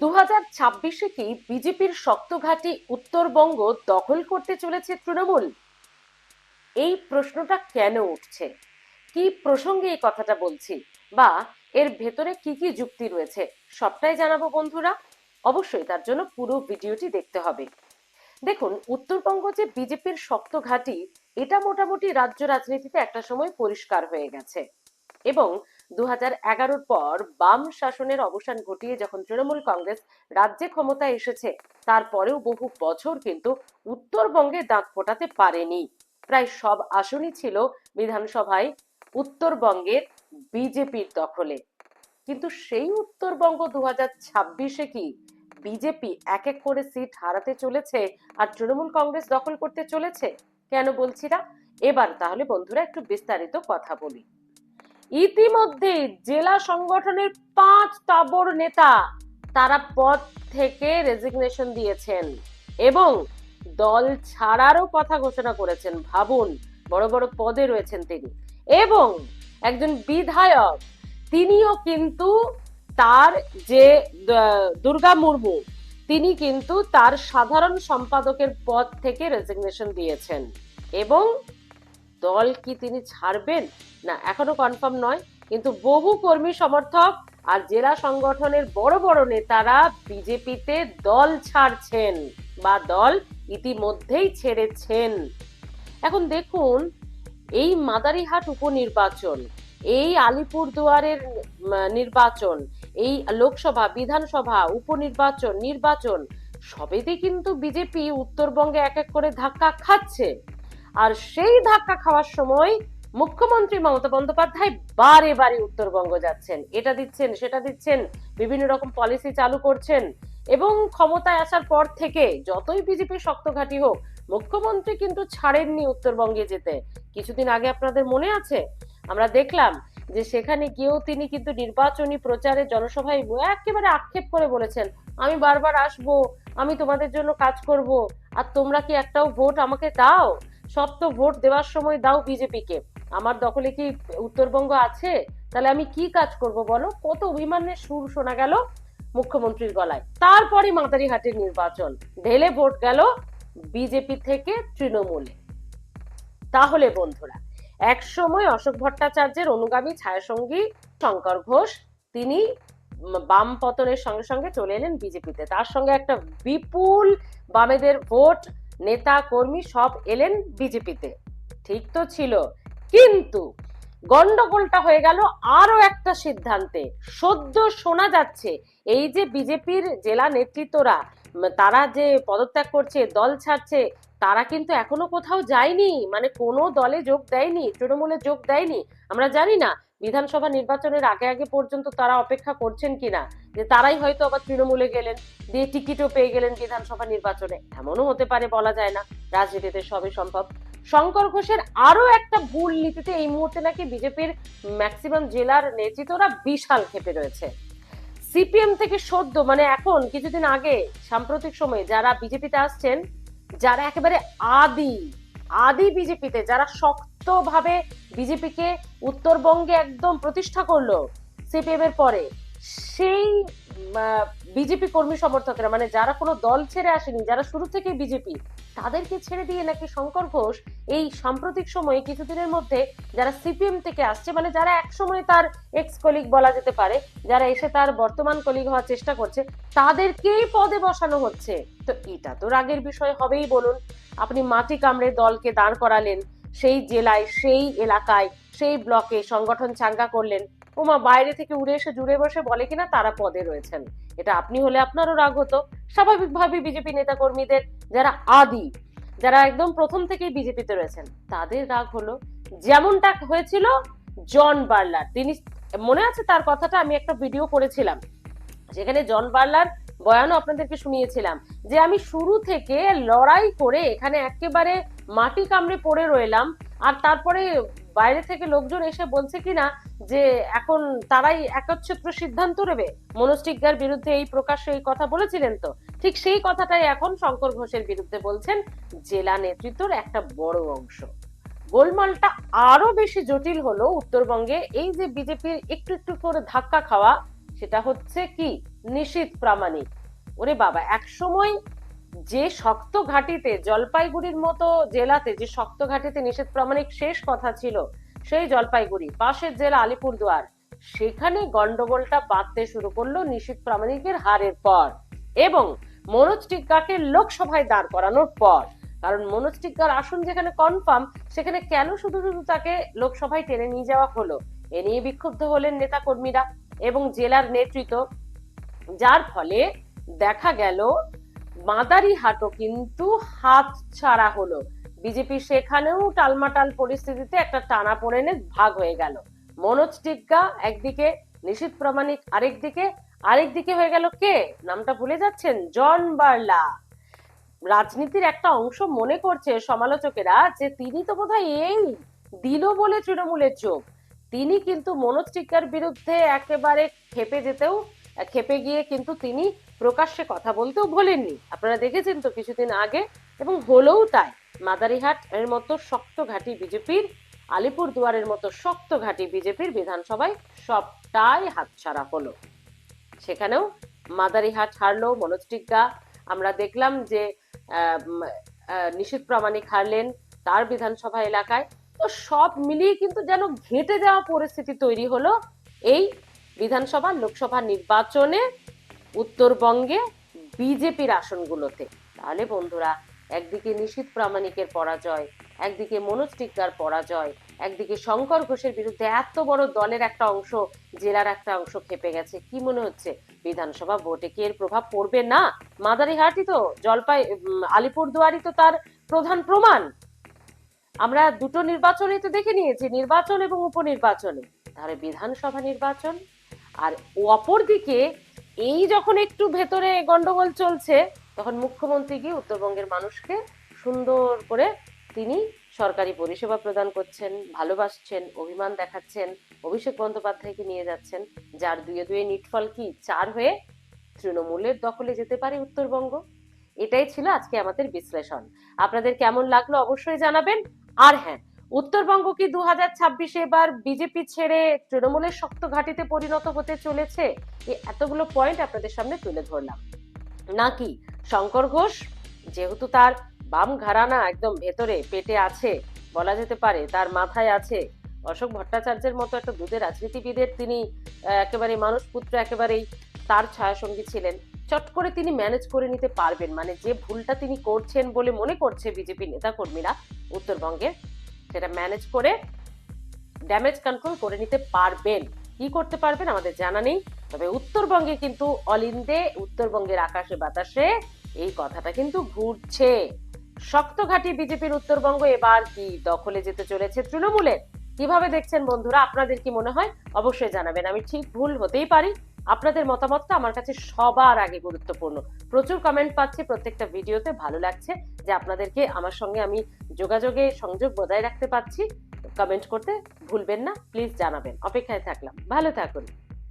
দু হাজার ছাব্বিশে কি বিজেপির উত্তরবঙ্গ দখল করতে চলেছে তৃণমূল? এই প্রশ্নটা কেন উঠছে? কি প্রসঙ্গে এই কথাটা বলছি? বা এর ভেতরে কি কি যুক্তি রয়েছে? সবটাই জানাব বন্ধুরা। অবশ্যই তার জন্য পুরো ভিডিওটি দেখতে হবে। দেখুন, উত্তরবঙ্গ যে বিজেপির শক্ত ঘাঁটি, এটা মোটামুটি রাজ্য রাজনীতিতে একটা সময় পরিষ্কার হয়ে গেছে। এবং দু হাজার পর বাম শাসনের অবসান ঘটিয়ে যখন তৃণমূল কংগ্রেস রাজ্যে ক্ষমতায় এসেছে, তারপরেও বহু বছর কিন্তু উত্তরবঙ্গে দাঁত ফোটাতে পারেনি। প্রায় সব আসনই ছিল বিধানসভায় উত্তরবঙ্গের বিজেপির দখলে। কিন্তু সেই উত্তরবঙ্গ দু হাজার ছাব্বিশে কি বিজেপি এক এক করে সিট হারাতে চলেছে আর তৃণমূল কংগ্রেস দখল করতে চলেছে? কেন বলছি না? এবার তাহলে বন্ধুরা একটু বিস্তারিত কথা বলি। ইতিমধ্যে জেলা সংগঠনের পাঁচ তাবর নেতা তারা পদ থেকে রেজিগনেশন দিয়েছেন এবং দল ছাড়ারও কথা ঘোষণা করেছেন, ভাবুন, বড় বড় পদে রয়েছেন তিনি। এবং একজন বিধায়ক, তিনিও কিন্তু তার যে দুর্গা মুর্মু, তিনি কিন্তু তার সাধারণ সম্পাদকের পদ থেকে রেজিগনেশন দিয়েছেন। এবং দল কি তিনি ছাড়বেন? না, এখনও কনফার্ম নয়। কিন্তু বহু কর্মী সমর্থক আর জেলা সংগঠনের বড় বড় নেতারা বিজেপিতে দল ছাড়ছেন বা দল ইতিমধ্যেই ছেড়েছেন। এখন দেখুন, এই মাদারিহাট উপনির্বাচন, এই আলিপুরদুয়ারের নির্বাচন, এই লোকসভা, বিধানসভা, উপনির্বাচন, নির্বাচন, সবেতে কিন্তু বিজেপি উত্তরবঙ্গে এক এক করে ধাক্কা খাচ্ছে। আর সেই ধাক্কা খাওয়ার সময় মুখ্যমন্ত্রী মমতা বন্দ্যোপাধ্যায় বারে বারে উত্তরবঙ্গ যাচ্ছেন। এটা দিচ্ছেন, সেটা দিচ্ছেন, বিভিন্ন রকম পলিসি চালু করছেন এবং ক্ষমতায় আসার পর থেকে যতই বিজেপি শক্তঘাটি হোক, মুখ্যমন্ত্রী কিন্তু ছাড়েননি উত্তরবঙ্গে যেতে। কিছুদিন আগে আপনাদের মনে আছে? আমরা দেখলাম যে সেখানে গিয়েও তিনি কিন্তু নির্বাচনী প্রচারে জনসভায় একেবারে আক্ষেপ করে বলেছেন, আমি বারবার আসব, আমি তোমাদের জন্য কাজ করব, আর তোমরা কি একটাও ভোট আমাকে দাও? সব তো ভোট দেওয়ার সময় দাও বিজেপিকে। আমার দখলে কি উত্তরবঙ্গ আছে? তাহলে আমি কি কাজ করব বলো? কত অভিমানের সুর শোনা গেল মুখ্যমন্ত্রীর গলায়। তারপরে মাদারিহাটের নির্বাচন। ঢেলে ভোট গেল বিজেপি থেকে তৃণমূলে। তাহলে বন্ধুরা, এক সময় অশোক ভট্টাচার্যের অনুগামী ছায়াসঙ্গী শঙ্কর ঘোষ, তিনি বাম পতনের সঙ্গে সঙ্গে চলে এলেন বিজেপিতে। তার সঙ্গে একটা বিপুল বামেদের ভোট নেতা কর্মী সব এলেন বিজেপিতে। ঠিক তো ছিল। কিন্তু গন্ডগোলটা হয়ে গেল আরও একটা সিদ্ধান্তে। সদ্য শোনা যাচ্ছে, এই যে বিজেপির জেলা নেতৃত্বরা, তারা যে পদত্যাগ করছে, দল ছাড়ছে, তারা কিন্তু এখনও কোথাও যায়নি। মানে কোনো দলে যোগ দেয়নি, তৃণমূলে যোগ দেয়নি। আমরা জানি না বিধানসভা নির্বাচনের আগে আগে পর্যন্ত তারা অপেক্ষা করছেন কিনা? যে তারাই হয়তো আবার তৃণমূলে গেলেন, দিয়ে টিকিটও পেয়ে গেলেন বিধানসভা নির্বাচনে। এমনও হতে পারে বলা যায় না। রাজনীতিতে সবই সম্ভব। শঙ্কর ঘোষের আরও একটা ভুল নীতিতে এই মুহূর্তে নাকি বিজেপির ম্যাক্সিমাম জেলার নেতৃত্বরা বিশাল ক্ষেপে রয়েছে। সিপিএম থেকে সদ্য মানে এখন, কিছুদিন আগে, সাম্প্রতিক সময়ে যারা বিজেপিতে আসছেন, যারা একেবারে আদি আদি বিজেপিতে যারা শক্তভাবে বিজেপিকে উত্তরবঙ্গে একদম প্রতিষ্ঠা করল সিপিএম এর পরে সেই বিজেপি কর্মী সমর্থকেরা মানে যারা কোনো দল ছেড়ে আসেনি, যারা শুরু থেকে বিজেপি, তাদেরকে ছেড়ে দিয়ে নাকি শঙ্কর ঘোষ এই সাম্প্রতিক সময়ে কিছুদিনের মধ্যে যারা সিপিএম থেকে আসছে মানে যারা এক সময় তার এক্স কলিগ বলা যেতে পারে, যারা এসে তার বর্তমান কলিগ হওয়ার চেষ্টা করছে, তাদেরকেই পদে বসানো হচ্ছে। তো এটা তো রাগের বিষয় হবেই বলুন। আপনি মাটি কামড়ে দলকে দাঁড় করালেন, সেই জেলায়, সেই এলাকায়, সেই ব্লকে সংগঠন চাঙ্গা করলেন ওমা, বাইরে থেকে উড়ে এসে জুড়ে বসে বলে কিনা, তারা পদে রয়েছেন। এটা আপনি হলে আপনারও রাগ হতো। স্বাভাবিকভাবে বিজেপি নেতা কর্মীদের যারা আদি, যারা একদম প্রথম থেকেই বিজেপিতে রয়েছেন, তাদের রাগ হলো যেমনটা হয়েছিল জন বার্লার। তিনি, মনে আছে তার কথাটা? আমি একটা ভিডিও করেছিলাম, যেখানে জন বার্লার বয়ানও আপনাদেরকে শুনিয়েছিলাম, যে আমি শুরু থেকে লড়াই করে এখানে একেবারে মাটি কামড়ে পড়ে রইলাম, আর তারপরে বাইরে থেকে লোকজন এসে বলছে কিনা যে এখন তারাই একচ্ছত্র সিদ্ধান্ত নেবে? মনস্টিজ্ঞার বিরুদ্ধে এই প্রকাশ্যে এই কথা বলেছিলেন তো। ঠিক সেই কথাটাই এখন শঙ্কর ঘোষের বিরুদ্ধে বলছেন জেলা নেতৃত্বর একটা বড় অংশ। গোলমালটা আরও বেশি জটিল হলো উত্তরবঙ্গে। এই যে বিজেপির একটু একটু করে ধাক্কা খাওয়া, সেটা হচ্ছে কি? নিশীত প্রামাণিক। ওরে বাবা, এক সময় যে শক্ত ঘাটিতে, জলপাইগুড়ির মতো জেলাতে যে শক্ত ঘাটিতে নিষেধ প্রামাণিক শেষ কথা ছিল, সেই জলপাইগুড়ি, পাশের জেলা আলিপুরদুয়ার, সেখানে গন্ডগোলটা বাঁধতে শুরু করল নিষেধ প্রামাণিকের হারের পর এবং মনোজ টিক্কাকে লোকসভায় দাঁড় করানোর পর। কারণ মনোজ টিক্কার আসন যেখানে কনফার্ম সেখানে কেন শুধু শুধু তাকে লোকসভায় টেনে নিয়ে যাওয়া হলো, এ নিয়ে বিক্ষুব্ধ হলেন নেতা কর্মীরা এবং জেলার নেতৃত্ব। যার ফলে দেখা গেল মাদারিহাটও কিন্তু হাত ছাড়া হলো। বিজেপি সেখানেও টালমাটাল পরিস্থিতিতে একটা টানা পড়েনে ভাগ হয়ে গেল। মনোজ টিগ্গা একদিকে, নিশীত প্রামাণিক আরেকদিকে আরেকদিকে হয়ে গেল কে? নামটা ভুলে যাচ্ছেন, জন বার্লা। রাজনীতির একটা অংশ মনে করছে সমালোচকেরা যে তিনি তো বোধহয় এই দিল বলে তৃণমূলের চোখ। তিনি কিন্তু মনোজ টিক্কার বিরুদ্ধে একেবারে খেপে যেতেও, খেপে গিয়ে কিন্তু তিনি প্রকাশ্যে কথা বলতেও ভোলেননি। আপনারা দেখেছেন তো কিছুদিন আগে এবং হলেও তাই মাদারিহাট এর মতো শক্ত ঘাঁটি বিজেপির আলিপুর দুয়ারের মতো শক্ত ঘাঁটি বিজেপির বিধানসভায় সবটাই হাতছাড়া হলো। সেখানেও মাদারিহাট হারলো মনোজ আমরা দেখলাম যে উম, প্রামাণিক হারলেন তার বিধানসভা এলাকায়। তো সব মিলিয়ে কিন্তু যেন ঘেঁটে যাওয়া পরিস্থিতি তৈরি হলো এই বিধানসভা লোকসভা নির্বাচনে। উত্তরবঙ্গে বিজেপির আসনগুলোতে। তাহলে বন্ধুরা একদিকে নিশীথ প্রামাণিকের পরাজয় একদিকে মনোজ টিক্কার পরাজয় একদিকে শঙ্কর ঘোষের বিরুদ্ধে এত বড় দলের একটা অংশ জেলার একটা অংশ খেপে গেছে। কি মনে হচ্ছে? বিধানসভা ভোটে কি এর প্রভাব পড়বে না? মাদারিহাটই তো জলপাই উম, আলিপুরদুয়ারই তো তার প্রধান প্রমাণ। আমরা দুটো নির্বাচনই তো দেখে নিয়েছি নির্বাচন এবং উপনির্বাচনে। তাহলে বিধানসভা নির্বাচন আর অপরদিকে এই যখন একটু ভেতরে গন্ডগোল চলছে, তখন মুখ্যমন্ত্রী গিয়ে উত্তরবঙ্গের মানুষকে সুন্দর করে তিনি সরকারি পরিষেবা প্রদান করছেন, ভালোবাসছেন, অভিমান দেখাচ্ছেন, অভিষেক বন্দ্যোপাধ্যায়কে নিয়ে যাচ্ছেন, যার দুয়ে দুয়ে নিটফল কি চার হয়ে তৃণমূলের দখলে যেতে পারে উত্তরবঙ্গ? এটাই ছিল আজকে আমাদের বিশ্লেষণ। আপনাদের কেমন লাগল অবশ্যই জানাবেন। আর হ্যাঁ উত্তরবঙ্গ কি দু হাজার ছাব্বিশে এবার বিজেপি ছেড়ে তৃণমূলের শক্ত ঘাটিতে পরিণত হতে চলেছে? এতগুলো পয়েন্ট আপনাদের সামনে তুলে ধরলাম। নাকি শঙ্কর ঘোষ যেহেতু তার বাম ঘরানা একদম ভেতরে পেটে আছে, বলা যেতে পারে, তার মাথায় আছে, অশোক ভট্টাচার্যের মতো একটা দুধের রাজনীতিবিদের তিনি একেবারে মানুষ পুত্র, একেবারেই তার ছায়াসঙ্গী ছিলেন। চট করে তিনি ম্যানেজ করে নিতে পারবেন মানে যে ভুলটা তিনি করছেন বলে মনে করছে বিজেপি নেতাকর্মীরা উত্তরবঙ্গের সেটা ম্যানেজ করে ড্যামেজ কন্ট্রোল করে নিতে পারবেন। কি করতে পারবেন আমাদের জানা নেই, তবে উত্তরবঙ্গে কিন্তু অলিন্দে উত্তরবঙ্গের আকাশে বাতাসে এই কথাটা কিন্তু ঘুরছে। শক্ত ঘাঁটি বিজেপির উত্তরবঙ্গ এবার কি দখলে যেতে চলেছে তৃণমূলের? কীভাবে দেখছেন বন্ধুরা, আপনাদের কি মনে হয়? অবশ্যই জানাবেন। আমি ঠিক ভুল হতেই পারি। আপনাদের মতামতটা আমার কাছে সবার আগে গুরুত্বপূর্ণ। প্রচুর কমেন্ট পাচ্ছি, প্রত্যেকটা ভিডিওতে ভালো লাগছে যে আপনাদেরকে আমার সঙ্গে আমি যোগাযোগে সংযোগ বজায় রাখতে পারছি। কমেন্ট করতে ভুলবেন না প্লিজ জানাবেন। অপেক্ষায় থাকলাম। ভালো থাকুন।